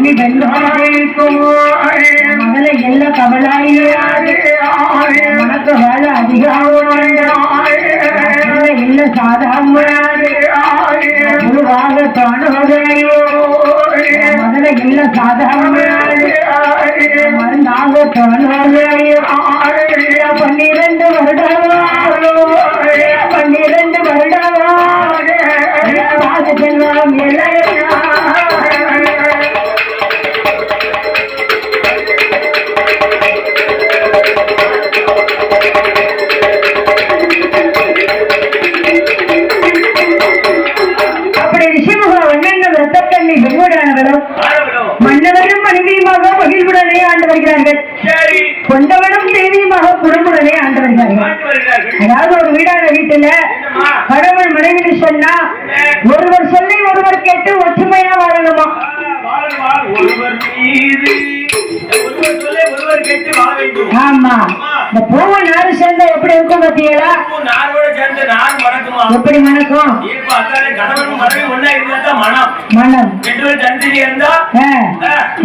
கண்ணி மகள எல்ல கவலாயிரே மனக்கு வேல அதிகாரம் இல்ல சாதாரண முழுவாக காணுவதையோ மகள இல்ல சாதாரண அதாவது ஒரு வீடான வீட்டுல? கணவன் மனைவின்னு சொன்னா ஒருவர் சொல்லி ஒருவர் கேட்டு ஒற்றுமையா வாழணுமா? வாழ் வாழ். ஒருவர் மீது ஆமா. இந்த பூவை நாடு சேர்ந்தா எப்படி இருக்கும் பாத்தீங்களா? எப்படி மணக்கும்? மனம்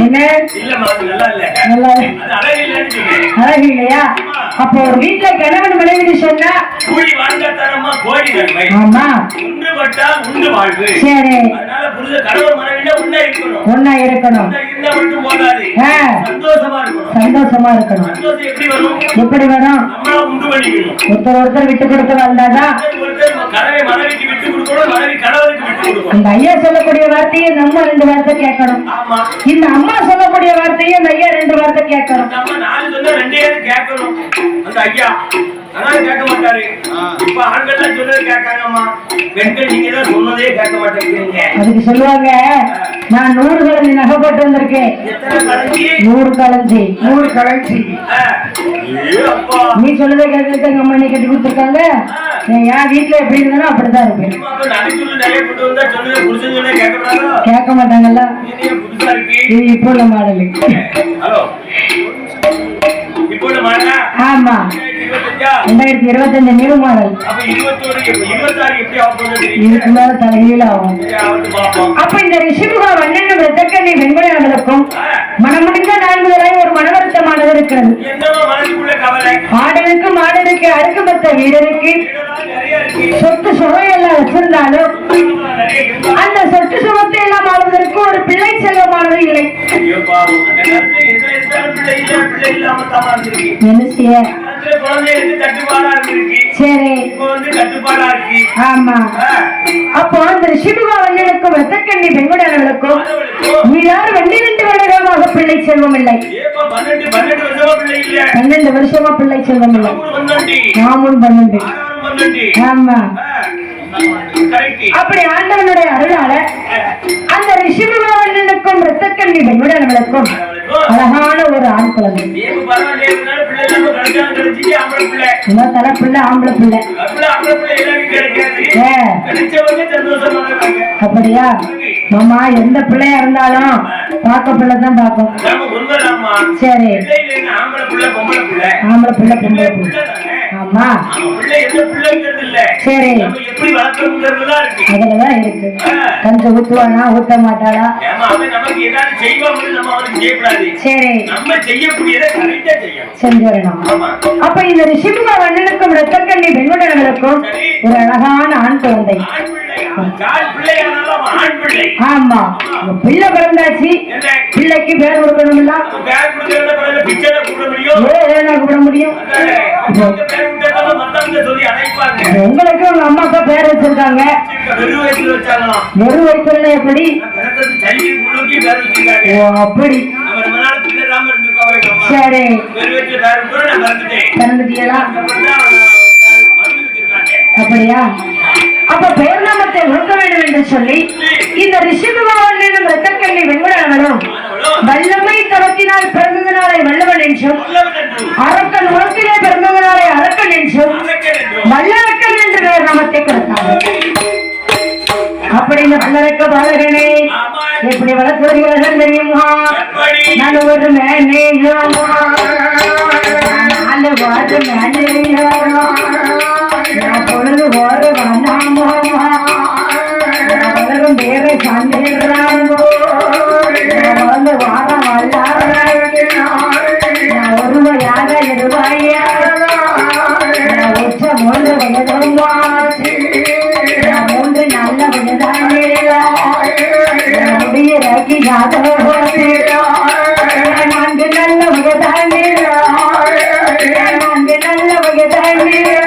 என்ன? அழகு இல்லையா? அப்போ ஒரு வீட்டுல கணவன் சொன்னா? ஆமா. சரி. ஒன்னா இருக்கணும். சந்தோஷமா இருக்கணும். சந்தோஷமா இருக்கணும். சந்தோஷம் எப்படி பண்ணிக்கணும் ஒருத்தர் ஒருத்தர் விட்டு கொடுத்து வந்தாதான் இந்த ஐயா சொல்லக்கூடிய வார்த்தையை நம்ம ரெண்டு வார்த்தை கேட்கணும். ஆமா. இந்த அம்மா சொல்லக்கூடிய வார்த்தையை இந்த ஐயா ரெண்டு வார்த்தை கேட்கணும். அந்த ஐயா அதனால கேட்க மாட்டாரு. இப்ப ஆண்கள்லாம் சொன்னது கேட்காங்கம்மா பெண்கள் நீங்க தான் சொன்னதே கேட்க மாட்டேங்கிறீங்க. அதுக்கு சொல்லுவாங்க நான் நூறு கலஞ்சி நகை போட்டு வந்திருக்கேன். நூறு கலஞ்சி நூறு கலஞ்சி நீ சொல்லதை கேட்கறது எங்க அம்மா கட்டி கொடுத்துருக்காங்க? என் வீட்டுல எப்படி இருந்தாலும் அப்படிதான் இருப்பேன். கேட்க மாட்டாங்கல்ல. இது இப்போ உள்ள மாடலு. ஆமா. ரெண்டாயிரத்தி இருபத்தஞ்சு நியூ மாடல் இதுக்கு மேல தலைகீழ ஆகும். அப்ப இந்த ரிஷிமுகா வண்ணன் விரதக்கண்ணி வெண்குழர்களுக்கும் ஆ, மனமுடிந்த நான்குதலாய் ஒரு மனவருத்தமானது இருக்கிறது. ஆடலுக்கு மாடலுக்கு அடுக்குமத்த வீடருக்கு சொத்து சுகம் எல்லாம் வச்சிருந்தாலும் அந்த சொத்து ஆளுவதற்கு ஒரு பிள்ளை செல்வமானது இல்லை. என்ன செய்ய? சரி. ஆமா. அப்போ அந்த ரிஷிமுகா வண்ணனுக்கும் வெத்தக்கண்ணி மாணவர்களுக்கும் நீராறு பன்னிரண்டு வருடமாக பிள்ளை செல்வம் இல்லை பன்னெண்டு வருஷமா பிள்ளை இல்ல. பன்னெண்டு வருஷமா பிள்ளை செல்வம் இல்லை நாமும் பன்னெண்டு. ஆமா. அப்படி ஆண்டவனுடைய அருளால அந்த ரிஷிபவர்களுக்கும் ரத்தக்கண்ணி பெண்ணுடன்களுக்கும் அழகான ஒரு ஆண் குழந்தை. தலை பிள்ளை ஆம்பளை பிள்ளை. அப்படியா? மாமா எந்த பிள்ளையா இருந்தாலும் பார்க்க பிள்ளை தான் பார்க்கும். சரி. ஆம்பளை பிள்ளை பொம்பளை பிள்ளை. ஆமா. சரி. அதுலதான் இருக்கு. கஞ்சம் ஊத்துவானா ஊத்த மாட்டாளா? அப்ப இந்த ரிஷிமுக வண்ணனுக்கும் ரத்தக்கண்ணி பெண்ணுடன்களுக்கும் ஒரு அழகான ஆண் குழந்தை. ஆமா. பிள்ளை பிறந்தாச்சு. பிள்ளைக்கு பேர் கொடுக்கணும்ல? கூப்பிட முடியும். உங்களுக்கு உங்க அம்மா அப்பா பேர் வச்சிருக்காங்க. வெறும் வயிற்றுல எப்படி? பிறந்தது சைல்டு முழுக்கி பேர் வச்சிருக்காங்க. ஓ அப்படி. நம்ம ரொம்ப நாள் பிள்ளை இல்லாம இருந்திருக்கோம் சரி. பேர் கூட நான் மறந்துட்டேன். பேர் அப்படியா? அப்ப பெயர் நாமத்தை கொடுக்க வேண்டும் என்று சொல்லி இந்த ரிஷிபகவானும் ரத்தக்கண்ணி வெண்குடர்களும் மாணவர்களும் வல்லமை தவத்தினால் பிறந்தது நாளை வல்லவன் என்றும். அரக்கன் உலகத்திலே பிறந்தது நாளை அரக்கன் என்றும். வல்லரக்கன் என்று நாமத்தை கொடுத்தாங்க வல்லரக்க பாலகனை எப்படி வளர்த்து வருகிறார்கள் தெரியுமா ஒரு Hallelujah.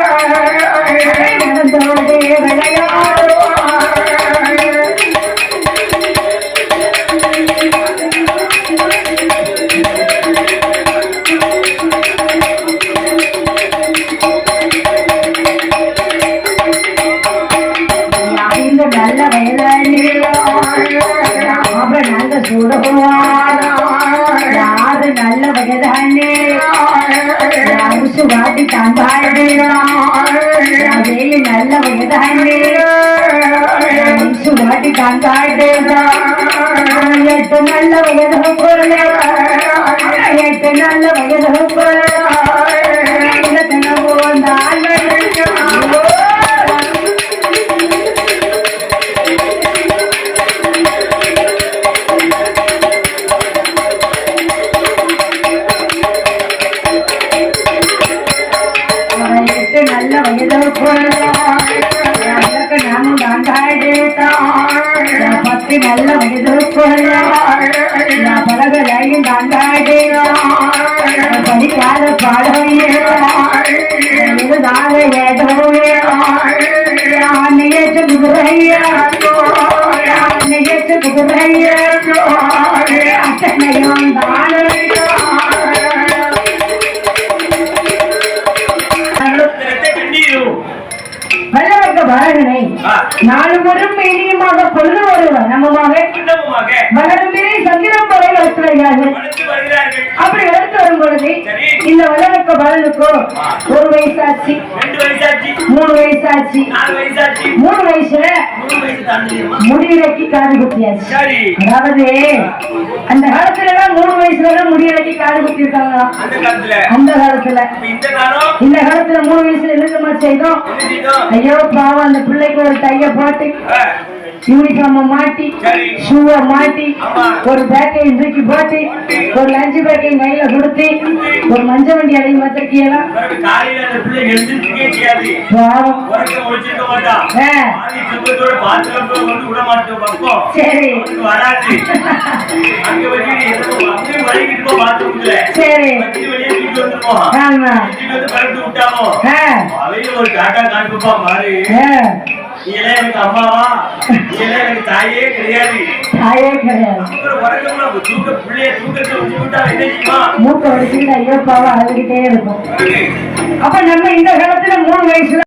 சுவாட்டி காந்தாடேதா எட்டு நல்ல வயது எட்டு நல்ல வயது வயது பொருள் பலகலையும் படிக்காத பாடம் எழுதாத ஏதோ நிகழ்ச்சி குதிரையா நிகழ்ச்சி குதிரையா அத்தனையும் நாலு முறம் இனியுமாக பொழுது ஒரு வனமுமாக இன்னமுமாக வளருமிரை சந்திரம் எடுத்துரையார்கள் வளர்த்து வருகிறார்கள். அப்படி எடுத்து வரும் பொழுது சரி. வல்லவர்க்க பாலனுக்கோ ஒரு ரெண்டு வயசாச்சு. மூணு வயசாச்சு. நாலு வயசாச்சு. மூணு வயசுல வயசு முடியிறக்கி காது குத்தியாச்சு. அதாவது அந்த காலத்துல எல்லாம் மூணு வயசுல எல்லாம் முடியிறக்கி காது குத்தி இருக்காங்களாம் அந்த காலத்துல. இந்த காலத்துல மூணு வயசுல என்னமா செய்தோம்? என்ன செய்தோம்? ஐயோ பாவம் அந்த பிள்ளைக்கு ஒரு டைய போட்டு யூனிஃபார்ம மாட்டி. ஷூவை மாட்டி. ஒரு பேக்கையும் தூக்கி போட்டு ஒரு லஞ்சு பேக்கையும் கையில கொடுத்து ஒரு மஞ்ச வண்டி மாட்டோம் பக்கம். சரி. ஆமா. ஒரு காட்டுப்பா மாறு. ஆ, நீ எல்லாம் எனக்கு அம்மாவா? நீ எல்லாம் எனக்கு தாயே கிடையாது. தாயே கிடையாது. அப்புறம் உறக்கம்ல தூக்க பிள்ளைய தூக்கத்தை விட்டா என்ன செய்யுமா மூக்க வடிச்சுக்கிட்டு ஐயோ இருக்கும். பிறகு அப்ப நம்ம இந்த காலத்துல மூணு வயசுல